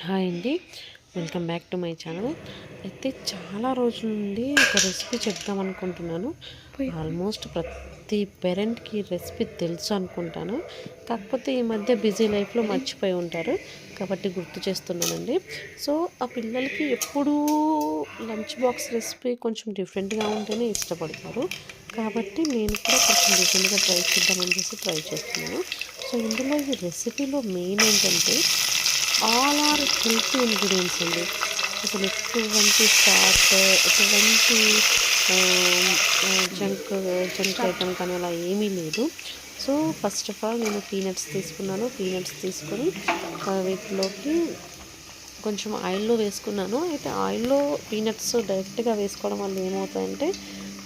Hi అండి. Welcome back to my channel. అయితే చాలా రోజుల నుండి ఒక రెసిపీ చెప్దాం అనుకుంటున్నాను. ఆల్మోస్ట్ ప్రతి పేరెంట్కి రెసిపీ తెలుసు అనుకుంటాను. కాకపోతే ఈ మధ్య బిజీ లైఫ్లో మర్చిపోయి ఉంటారు. కాబట్టి గుర్తు చేస్తున్నానండి. సో ఆ పిల్లలకి ఎప్పుడూ లంచ్ బాక్స్ రెసిపీ కొంచెం డిఫరెంట్గా ఉంటేనే ఇష్టపడతారు. కాబట్టి నేను కూడా కొంచెం డిఫరెంట్గా ట్రై చేద్దామని చెప్పి ట్రై చేస్తున్నాను. సో ఇందులో ఈ రెసిపీలో మెయిన్ ఏంటంటే ఆల్ ఆర్ హెల్తీ ఇంగ్రీడియంట్స్ అండి. అసలు ఎటువంటి ఫ్యాట్ ఎటువంటి జంక్ జంక్ ఐటమ్ కానీ అలా ఏమీ లేదు. సో ఫస్ట్ ఆఫ్ ఆల్ నేను పీనట్స్ తీసుకున్నాను. పీనట్స్ తీసుకొని వీటిలోకి కొంచెం ఆయిల్లో వేసుకున్నాను. అయితే ఆయిల్లో పీనట్స్ డైరెక్ట్గా వేసుకోవడం వల్ల ఏమవుతుందంటే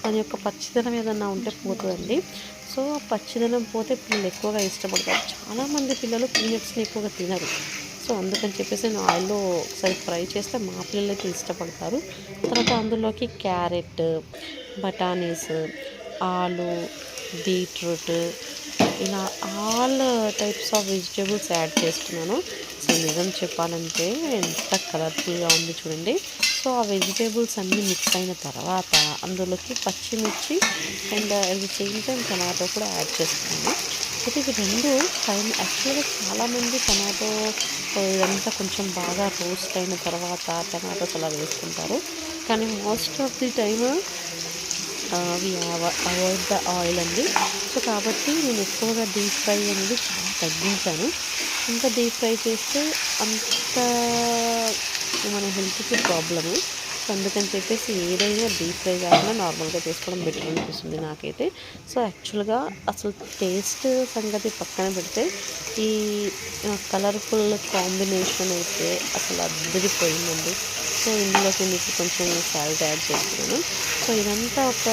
దాని యొక్క పచ్చిదనం ఏదన్నా ఉంటే పోతుందండి. సో పచ్చిదనం పోతే పిల్లలు ఎక్కువగా ఇష్టపడతారు. చాలామంది పిల్లలు పీనట్స్ని ఎక్కువగా తినరు. సో అందుకని చెప్పేసి నేను ఆయిల్లో ఒకసారి ఫ్రై చేస్తే మా పిల్లలకి ఇష్టపడతారు. తర్వాత అందులోకి క్యారెట్ బఠానీస్ ఆలు బీట్రూట్ ఇలా all types of vegetables add చేస్తున్నాను. సో నిజం చెప్పాలంటే ఎంత కలర్ఫుల్గా ఉంది చూడండి. సో ఆ వెజిటేబుల్స్ అన్నీ మిక్స్ అయిన తర్వాత అందులోకి పచ్చిమిర్చి and at the same time tomato కూడా యాడ్ చేస్తున్నాను. అయితే ఇవి రెండు టైం. యాక్చువల్గా చాలామంది టమాటో ఇదంతా కొంచెం బాగా రోస్ట్ అయిన తర్వాత టమాటోస్ అలా వేసుకుంటారు. కానీ మోస్ట్ ఆఫ్ ది టైమ్ అవి అవాయిడ్ ద ఆయిల్ అండి. సో కాబట్టి నేను ఎక్కువగా డీప్ ఫ్రై అనేది చాలా తగ్గించాను. ఇంకా డీప్ ఫ్రై చేస్తే అంత మన హెల్త్కి ప్రాబ్లము. సో అందుకని చెప్పేసి ఏదైనా డీప్ ఫ్రై కాకుండా నార్మల్గా చేసుకోవడం బెటర్ అనిపిస్తుంది నాకైతే. సో యాక్చువల్గా అసలు టేస్ట్ సంగతి పక్కన పెడితే ఈ కలర్ఫుల్ కాంబినేషన్ అయితే అసలు అద్దరిపోయిందండి. సో ఇందులోకి మీకు కొంచెం సాల్ట్ యాడ్ చేస్తున్నాను. సో ఇదంతా ఒక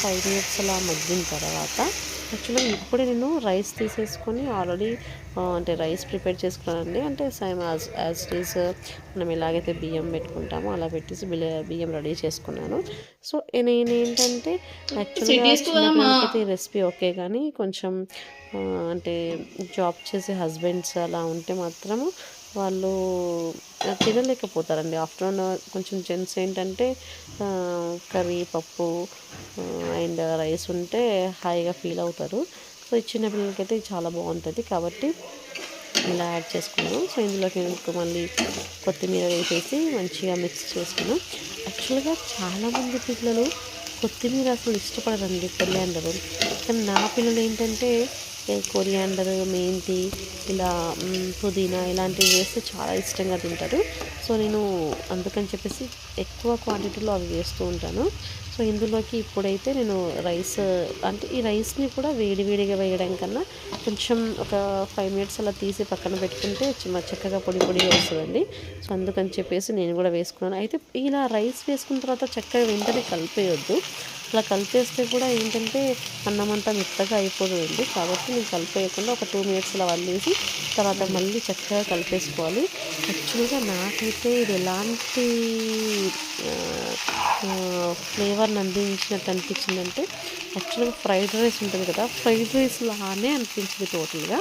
ఫైవ్ మినిట్స్ అలా మగ్గిన తర్వాత యాక్చువల్గా ఇప్పుడే నేను రైస్ తీసేసుకొని ఆల్రెడీ అంటే రైస్ ప్రిపేర్ చేసుకున్నానండి. అంటే same as as it is మనం ఎలాగైతే బియ్యం పెట్టుకుంటామో అలా పెట్టేసి బియ్యం రెడీ చేసుకున్నాను. సో నేను ఏంటంటే యాక్చువల్గా ఈ రెసిపీ ఓకే కానీ కొంచెం అంటే జాబ్ చేసే హస్బెండ్స్ అలా ఉంటే మాత్రము వాళ్ళు తినలేకపోతారండి. ఆఫ్టర్నూన్ కొంచెం జెంట్స్ ఏంటంటే కర్రీ పప్పు అండ్ రైస్ ఉంటే హాయిగా ఫీల్ అవుతారు. సో చిన్న పిల్లలకైతే చాలా బాగుంటుంది. కాబట్టి ఇలా యాడ్ చేసుకున్నాం సో ఇందులోకి మళ్ళీ కొత్తిమీర వేసేసి మంచిగా మిక్స్ చేసుకున్నాం యాక్చువల్గా చాలామంది పిల్లలు కొత్తిమీర అసలు ఇష్టపడరండి కొరియాండరు కానీ నా పిల్లలు ఏంటంటే కొరియాండర్ మెంతి ఇలా పుదీనా ఇలాంటివి వేస్తే చాలా ఇష్టంగా తింటారు. సో నేను అందుకని చెప్పేసి ఎక్కువ క్వాంటిటీలో అవి వేస్తూ ఉంటాను. సో ఇందులోకి ఇప్పుడైతే నేను రైస్ అంటే ఈ రైస్ని కూడా వేడివేడిగా వేయడం కన్నా కొంచెం ఒక ఫైవ్ మినిట్స్ అలా తీసి పక్కన పెట్టుకుంటే చక్కగా పొడి పొడిగా వస్తుందండి. సో అందుకని చెప్పేసి నేను కూడా వేసుకున్నాను. అయితే ఇలా రైస్ వేసుకున్న తర్వాత చక్కగా వెంటనే కలిపేయొద్దు. అలా కలిపేస్తే కూడా ఏంటంటే అన్నం అంతా మెత్తగా అయిపోతుంది కాబట్టి నేను కలిపేయకుండా ఒక టూ మినిట్స్ అలా వదిలేసి తర్వాత మళ్ళీ చక్కగా కలిపేసుకోవాలి. యాక్చువల్గా నాకైతే ఇది ఎలాంటి ఫ్లేవర్ని అందించినట్టు అనిపించిందంటే యాక్చువల్గా ఫ్రైడ్ రైస్ ఉంటుంది కదా ఫ్రైడ్ రైస్ లానే అనిపించింది టోటల్గా.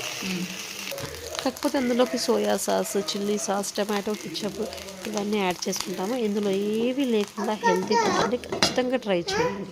కాకపోతే అందులోకి soya sauce chilli sauce tomato ketchup ఇవన్నీ యాడ్ చేసుకుంటాము. ఇందులో ఏవి లేకుండా హెల్తీ ఫుడ్ అంటే ఖచ్చితంగా ట్రై చేయండి.